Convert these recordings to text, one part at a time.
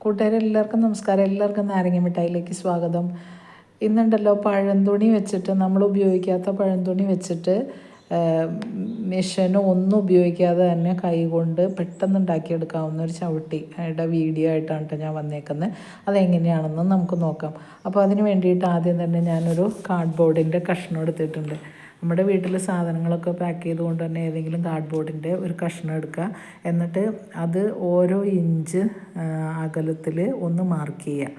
കൂട്ടുകാരെല്ലാവർക്കും നമസ്കാരം. എല്ലാവർക്കും നാരങ്ങ മിഠായിലേക്ക് സ്വാഗതം. ഇന്നുണ്ടല്ലോ പഴംതുണി വെച്ചിട്ട് നമ്മൾ ഉപയോഗിക്കാത്ത പഴംതുണി വെച്ചിട്ട് മെഷീനോ ഒന്നും ഉപയോഗിക്കാതെ തന്നെ കൈകൊണ്ട് പെട്ടെന്ന് ഉണ്ടാക്കിയെടുക്കാവുന്ന ഒരു ചവിട്ടിയുടെ വീഡിയോ ആയിട്ടാണ് കേട്ടോ ഞാൻ വന്നേക്കുന്നത് അതെങ്ങനെയാണെന്ന് നമുക്ക് നോക്കാം. അപ്പോൾ അതിന് വേണ്ടിയിട്ട് ആദ്യം തന്നെ ഞാനൊരു കാർഡ്ബോർഡിന്റെ കഷ്ണം എടുത്തിട്ടുണ്ട്. നമ്മുടെ വീട്ടിൽ സാധനങ്ങളൊക്കെ പാക്ക് ചെയ്തുകൊണ്ട് തന്നെ ഏതെങ്കിലും കാർഡ്ബോർഡിന്റെ ഒരു കഷ്ണം എടുക്കുക. എന്നിട്ട് അത് ഓരോ ഇഞ്ച് അകലത്തിൽ ഒന്ന് മാർക്ക് ചെയ്യുക.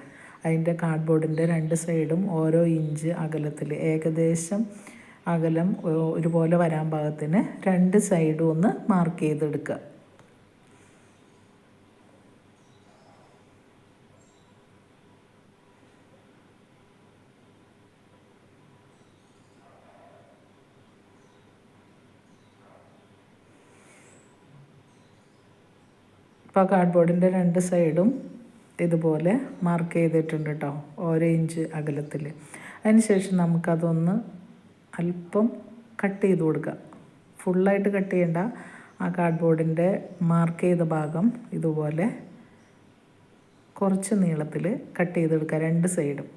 അതിന്റെ കാർഡ്ബോർഡിന്റെ രണ്ട് സൈഡും ഓരോ ഇഞ്ച് അകലത്തിൽ ഏകദേശം അകലം ഒരുപോലെ വരാൻ ഭാഗത്തിന് രണ്ട് സൈഡും ഒന്ന് മാർക്ക് ചെയ്തെടുക്കുക. ഇപ്പോൾ കാർഡ്ബോർഡിന്റെ രണ്ട് സൈഡും ഇതുപോലെ മാർക്ക് ചെയ്തിട്ടുണ്ട് കേട്ടോ ഓരോ ഇഞ്ച് അകലത്തിൽ അതിനുശേഷം നമുക്കതൊന്ന് അല്പം കട്ട് ചെയ്ത് കൊടുക്കുക ഫുള്ളായിട്ട് കട്ട് ചെയ്യേണ്ട. ആ കാർഡ് കാർഡ്ബോർഡിന്റെ മാർക്ക് ചെയ്ത ഭാഗം ഇതുപോലെ കുറച്ച് നീളത്തിൽ കട്ട് ചെയ്തെടുക്കുക രണ്ട് സൈഡും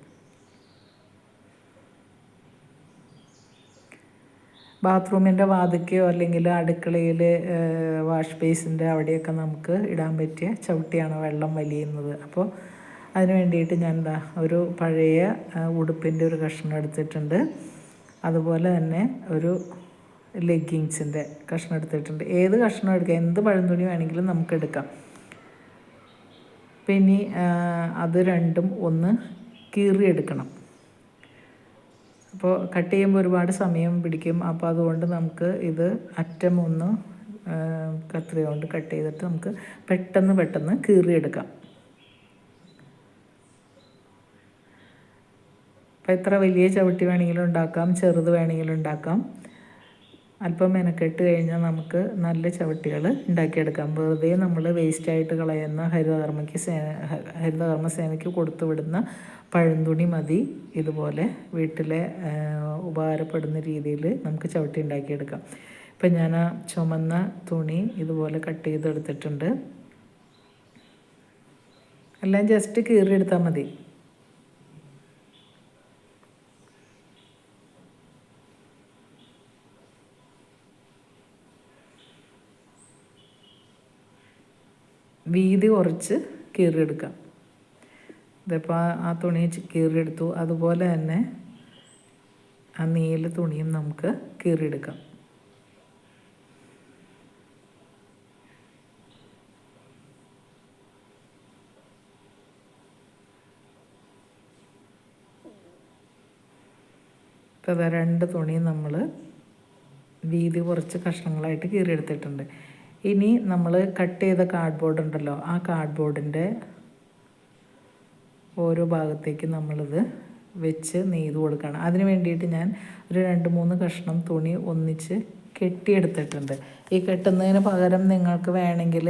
ബാത്റൂമിന്റെ വാതിക്കയോ അല്ലെങ്കിൽ അടുക്കളയിൽ വാഷ് ബേസിന്റെ അവിടെയൊക്കെ നമുക്ക് ഇടാൻ പറ്റിയ ചവിട്ടിയാണ് വെള്ളം വലിയുന്നത്. അപ്പോൾ അതിന് വേണ്ടിയിട്ട് ഞാൻ എന്താ ഒരു പഴയ ഉടുപ്പിന്റെ ഒരു കഷ്ണം എടുത്തിട്ടുണ്ട്. അതുപോലെ തന്നെ ഒരു ലെഗിങ്സിന്റെ കഷ്ണം എടുത്തിട്ടുണ്ട്. ഏത് കഷ്ണം എടുക്കാം? എന്ത് പഴംതുണി വേണമെങ്കിലും നമുക്ക് എടുക്കാം. പിന്നെ അത് രണ്ടും ഒന്ന് കീറിയെടുക്കണം. അപ്പോൾ കട്ട് ചെയ്യുമ്പോൾ ഒരുപാട് സമയം പിടിക്കും. അപ്പോൾ അതുകൊണ്ട് നമുക്ക് ഇത് അറ്റം ഒന്ന് കത്രിക കൊണ്ട് കട്ട് ചെയ്തിട്ട് നമുക്ക് പെട്ടെന്ന് പെട്ടെന്ന് കീറിയെടുക്കാം. അപ്പോൾ എത്ര വലിയ ചവിട്ടി വേണമെങ്കിലും ഉണ്ടാക്കാം ചെറുത് വേണമെങ്കിലും ഉണ്ടാക്കാം. അല്പം മെനക്കെട്ട് കഴിഞ്ഞാൽ നമുക്ക് നല്ല ചവിട്ടികൾ ഉണ്ടാക്കിയെടുക്കാം. വെറുതെ നമ്മൾ വേസ്റ്റായിട്ട് കളയുന്ന ഹരിതകർമ്മയ്ക്ക് സേന ഹരിതകർമ്മ സേനയ്ക്ക് കൊടുത്തു വിടുന്ന പഴന്തുണി മതി. ഇതുപോലെ വീട്ടിലെ ഉപകാരപ്പെടുന്ന രീതിയിൽ നമുക്ക് ചവിട്ടി ഉണ്ടാക്കിയെടുക്കാം. ഇപ്പം ഞാൻ ആ ചുമന്ന തുണി ഇതുപോലെ കട്ട് ചെയ്തെടുത്തിട്ടുണ്ട്. എല്ലാം ജസ്റ്റ് കീറിയെടുത്താൽ മതി. വീതി കുറച്ച് കീറിയെടുക്കാം. ഇതിപ്പോൾ ആ തുണി കീറിയെടുത്തു. അതുപോലെ തന്നെ ആ നീല തുണിയും നമുക്ക് കീറിയെടുക്കാം. ഇപ്പോൾ രണ്ട് തുണിയും നമ്മൾ വീതി കുറച്ച് കഷ്ണങ്ങളായിട്ട് കീറിയെടുത്തിട്ടുണ്ട്. ഇനി നമ്മൾ കട്ട് ചെയ്ത കാർഡ് ബോർഡ് ഉണ്ടല്ലോ ആ കാർഡ് കാർഡ്ബോർഡിന്റെ ഓരോ ഭാഗത്തേക്ക് നമ്മളിത് വെച്ച് നെയ്ത് കൊടുക്കണം. അതിന് വേണ്ടിയിട്ട് ഞാൻ ഒരു രണ്ട് മൂന്ന് കഷ്ണം തുണി ഒന്നിച്ച് കെട്ടിയെടുത്തിട്ടുണ്ട്. ഈ കെട്ടുന്നതിന് പകരം നിങ്ങൾക്ക് വേണമെങ്കിൽ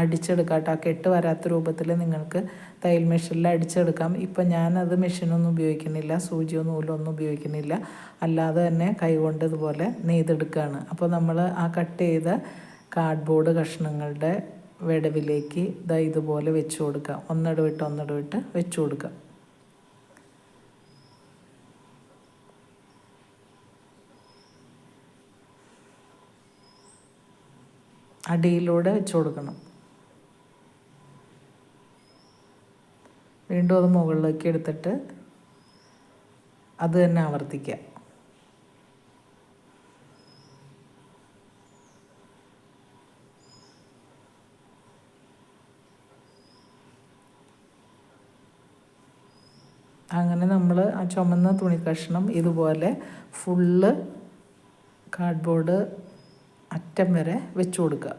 അടിച്ചെടുക്കാം കേട്ടോ കെട്ട് വരാത്ത രൂപത്തിൽ നിങ്ങൾക്ക് തയ്യൽ മെഷീനിൽ അടിച്ചെടുക്കാം. ഇപ്പം ഞാനത് മെഷീനൊന്നും ഉപയോഗിക്കുന്നില്ല സൂചിയോ നൂലൊന്നും ഉപയോഗിക്കുന്നില്ല. അല്ലാതെ തന്നെ കൈകൊണ്ട് ഇതുപോലെ നെയ്തെടുക്കുകയാണ് അപ്പോൾ നമ്മൾ ആ കട്ട് ചെയ്ത കാർഡ്ബോർഡ് കഷ്ണങ്ങളുടെ വിടവിലേക്ക് ഇതാ ഇതുപോലെ വെച്ച് കൊടുക്കുക ഒന്നിടവിട്ട് ഒന്നിടവിട്ട് വെച്ച് കൊടുക്കുക അടിയിലൂടെ വെച്ച് കൊടുക്കണം. വീണ്ടും അത് മുകളിലേക്ക് എടുത്തിട്ട് അത് തന്നെ ആവർത്തിക്കുക. അങ്ങനെ നമ്മൾ ആ ചുമന്ന തുണി കഷ്ണം ഇതുപോലെ ഫുള്ള് കാർഡ്ബോർഡ് അറ്റം വരെ വെച്ചു കൊടുക്കുക.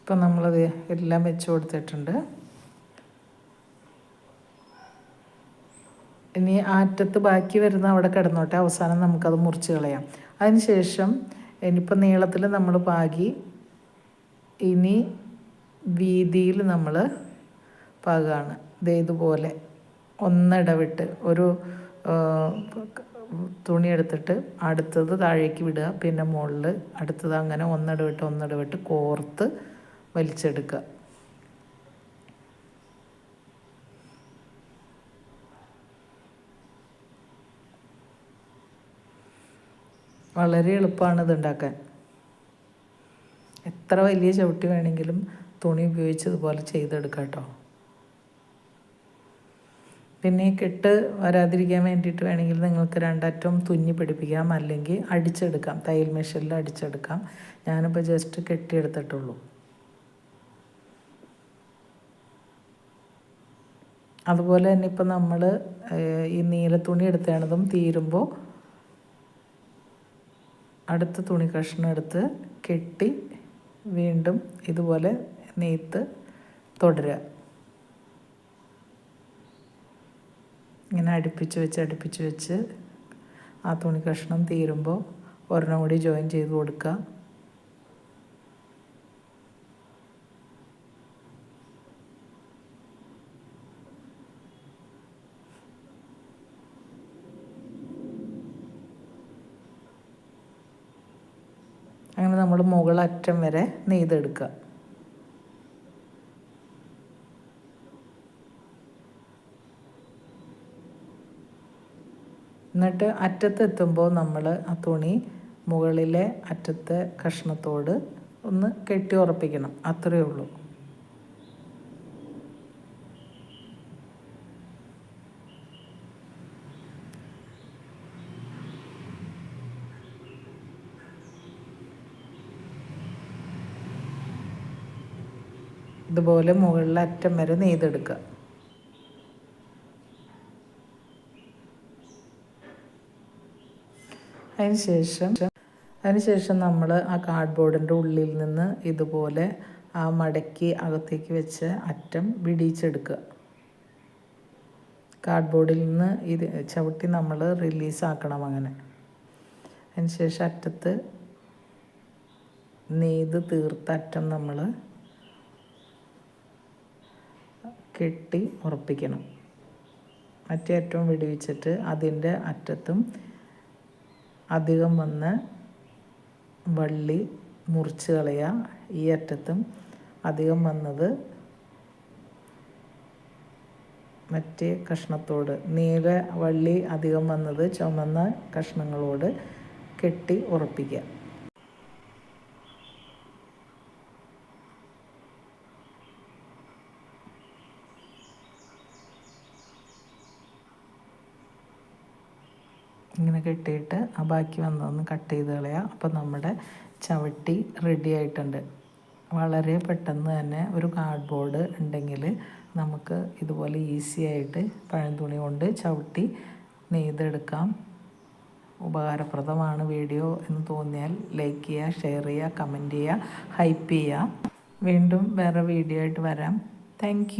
ഇപ്പം നമ്മളത് എല്ലാം വെച്ച് കൊടുത്തിട്ടുണ്ട്. ഇനി ആറ്റത്ത് ബാക്കി വരുന്ന അവിടെ കിടന്നോട്ടെ. അവസാനം നമുക്കത് മുറിച്ച് കളയാം. അതിനുശേഷം ഇനിയിപ്പോൾ നീളത്തിൽ നമ്മൾ പാകി ഇനി വീതിയിൽ നമ്മൾ പാകാണ്. ഇതേതുപോലെ ഒന്നിടവിട്ട് ഒരു തുണി എടുത്തിട്ട് അടുത്തത് താഴേക്ക് വിടുക. പിന്നെ മുകളിൽ അടുത്തത് അങ്ങനെ ഒന്നിടവിട്ട് ഒന്നിടവിട്ട് കോർത്ത് വലിച്ചെടുക്കുക. വളരെ എളുപ്പമാണ് ഇത് ഉണ്ടാക്കാൻ എത്ര വലിയ ചവിട്ടി വേണമെങ്കിലും തുണി ഉപയോഗിച്ച് ഇതുപോലെ ചെയ്തെടുക്കാം കേട്ടോ. പിന്നെ ഈ കെട്ട് വരാതിരിക്കാൻ വേണ്ടിയിട്ട് വേണമെങ്കിൽ നിങ്ങൾക്ക് രണ്ടറ്റം തുന്നി പിടിപ്പിക്കാം അല്ലെങ്കിൽ അടിച്ചെടുക്കാം. തയ്യൽ മെഷീനിൽ അടിച്ചെടുക്കാം. ഞാനിപ്പോൾ ജസ്റ്റ് കെട്ടിയെടുത്തിട്ടുള്ളൂ. അതുപോലെ തന്നെ ഇപ്പം നമ്മൾ ഈ നീല തുണി എടുത്തതും തീരുമ്പോൾ അടുത്ത തുണി കഷ്ണം എടുത്ത് കെട്ടി വീണ്ടും ഇതുപോലെ നെയ്ത്ത് തുടരുക. ഇങ്ങനെ അടുപ്പിച്ച് വെച്ച് അടുപ്പിച്ച് വെച്ച് ആ തുണി കഷ്ണം തീരുമ്പോൾ ഒരെണ്ണം കൂടി ജോയിൻ ചെയ്ത് കൊടുക്കുക. അങ്ങനെ നമ്മൾ മുകളറ്റം വരെ നെയ്തെടുക്കുക. എന്നിട്ട് അറ്റത്തെത്തുമ്പോൾ നമ്മൾ ആ തുണി മുകളിലെ അറ്റത്തെ കഷ്ണത്തോട് ഒന്ന് കെട്ടി ഉറപ്പിക്കണം. അത്രയേ ഉള്ളൂ. ഇതുപോലെ മുകളിലെ അറ്റം വരെ നെയ്തെടുക്കുക. അതിനുശേഷം അതിനുശേഷം നമ്മൾ ആ കാർഡ്ബോർഡിന്റെ ഉള്ളിൽ നിന്ന് ഇതുപോലെ ആ മടക്കി അകത്തേക്ക് വെച്ച് അറ്റം വിടിയിച്ചെടുക്കുക. കാർഡ്ബോർഡിൽ നിന്ന് ഇത് ചവിട്ടി നമ്മൾ റിലീസാക്കണം അങ്ങനെ. അതിനുശേഷം അറ്റത്ത് നെയ്ത് തീർത്ത അറ്റം നമ്മൾ കെട്ടി ഉറപ്പിക്കണം. മറ്റേ അറ്റവും വെടിവെച്ചിട്ട് അതിന്റെ അറ്റത്തും അധികം വന്ന് വള്ളി മുറിച്ച് കളയുക. ഈ അറ്റത്തും അധികം വന്നത് മറ്റേ കഷ്ണത്തോട്. നീല വള്ളി അധികം വന്നത് ചുമന്ന കഷ്ണങ്ങളോട് കെട്ടി ഉറപ്പിക്കുക. ഇങ്ങനെ കെട്ടിയിട്ട് ആ ബാക്കി വന്നതൊന്ന് കട്ട് ചെയ്ത് കളയുക അപ്പം നമ്മുടെ ചവിട്ടി റെഡി ആയിട്ടുണ്ട്. വളരെ പെട്ടെന്ന് തന്നെ ഒരു കാർഡ് ബോർഡ് ഉണ്ടെങ്കിൽ നമുക്ക് ഇതുപോലെ ഈസി ആയിട്ട് പഴം തുണി കൊണ്ട് ചവിട്ടി നെയ്തെടുക്കാം. ഉപകാരപ്രദമാണ് വീഡിയോ എന്ന് തോന്നിയാൽ ലൈക്ക് ചെയ്യുക ഷെയർ ചെയ്യുക കമന്റ് ചെയ്യുക ഹൈപ്പ് ചെയ്യുക വീണ്ടും വേറെ വീഡിയോ ആയിട്ട് വരാം. താങ്ക്